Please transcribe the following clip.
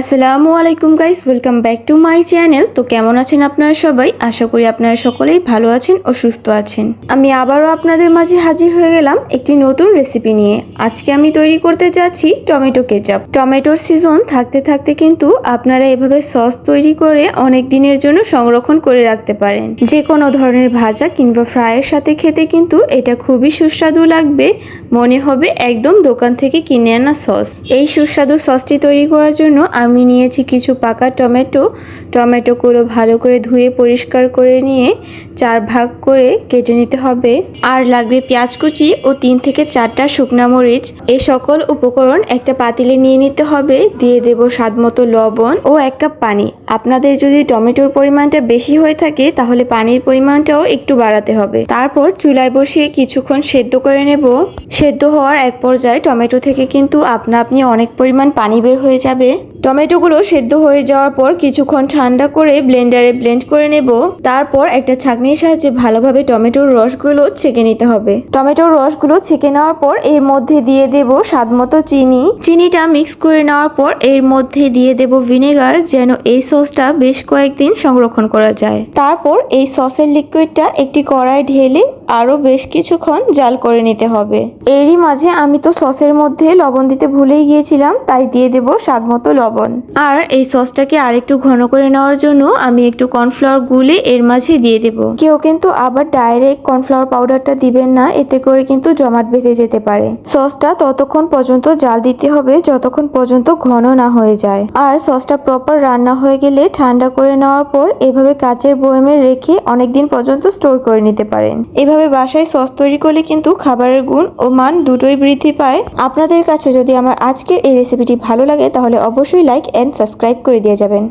আসসালামু আলাইকুম guys, welcome back to my channel. তো কেমন আছেন আপনারা সবাই? আশা করি আপনারা সকলেই ভালো আছেন ও সুস্থ আছেন। আমি আবারও আপনাদের মাঝে হাজির হয়ে গেলাম একটি নতুন রেসিপি নিয়ে। আজকে আমি তৈরি করতে যাচ্ছি টমেটো কেচাপ। টমেটোর সিজন থাকতে থাকতে কিন্তু আপনারা এভাবে সস তৈরি করে অনেক দিনের জন্য সংরক্ষণ করে রাখতে পারেন। যে কোনো ধরনের ভাজা কিংবা ফ্রাইয়ের সাথে খেতে কিন্তু এটা খুবই সুস্বাদু লাগবে। মনে হবে একদম দোকান থেকে কিনে আনা সস এই সুস্বাদু সসটি তৈরি করার জন্য আমি নিয়েছি কিছু পাকা টমেটো। টমেটোগুলো ভালো করে ধুয়ে পরিষ্কার করে নিয়ে চার ভাগ করে কেটে নিতে হবে। আর লাগবে পেঁয়াজ কুচি ও তিন থেকে চারটা শুকনা মরিচ। এই সকল উপকরণ একটা পাতিলে নিয়ে নিতে হবে। দিয়ে দেব স্বাদ মতো লবণ ও এক কাপ পানি। আপনাদের যদি টমেটোর পরিমাণটা বেশি হয়ে থাকে, তাহলে পানির পরিমাণটাও একটু বাড়াতে হবে। তারপর চুলায় বসিয়ে কিছুক্ষণ সেদ্ধ করে নেব। সেদ্ধ হওয়ার এক পর্যায়ে টমেটো থেকে কিন্তু আপনা আপনি অনেক পরিমাণ পানি বের হয়ে যাবে। টমেটোগুলো সেদ্ধ হয়ে যাওয়ার পর কিছুক্ষণ ঠান্ডা করে ব্লেন্ডারে ব্লেন্ড করে নেব। তারপর একটা ছাঁকনির সাহায্যে ভালোভাবে টমেটোর রসগুলো ছেঁকে নিতে হবে। টমেটোর রসগুলো ছেঁকে নেওয়ার পর এর মধ্যে দিয়ে দেব স্বাদ মতো চিনি। চিনিটা মিক্স করে নেওয়ার পর এর মধ্যে দিয়ে দেব ভিনেগার যেন এই সসটা বেশ কয়েকদিন সংরক্ষণ করা যায়। তারপর এই সসের লিকুইডটা একটি কড়াই ঢেলে আরও বেশ কিছুক্ষণ জাল করে নিতে হবে। এরই মাঝে আমি তো সসের মধ্যে লবণ দিতে ভুলেই গিয়েছিলাম, তাই দিয়ে দেব স্বাদ মতো লবণ। আর এই সসটাকে আরেকটু ঘন করে নেওয়ার জন্য আমি একটু কর্নফ্লাওয়ার গুলে এর মাঝে দিয়ে দেব। কেউ কিন্তু আবার ডাইরেক্ট কর্নফ্লাওয়ার পাউডারটা দিবেন না, এতে করে কিন্তু জমাট বেঁধে যেতে পারে। সসটা ততক্ষণ পর্যন্ত জাল দিতে হবে, যতক্ষণ পর্যন্ত ঘন না হয়ে যায়। আর সসটা প্রপার রান্না হয়ে গেলে ঠান্ডা করে নেওয়ার পর এভাবে কাচের বয়মে রেখে অনেকদিন পর্যন্ত স্টোর করে নিতে পারেন। এভাবে বাসায় সস তৈরি করলে কিন্তু খাবারের গুণ ও মান দুটোই বৃদ্ধি পায়। আপনাদের কাছে যদি আমার আজকের এই রেসিপিটি ভালো লাগে, তাহলে অবশ্যই লাইক অ্যান্ড সাবস্ক্রাইব করে দিয়ে যাবেন।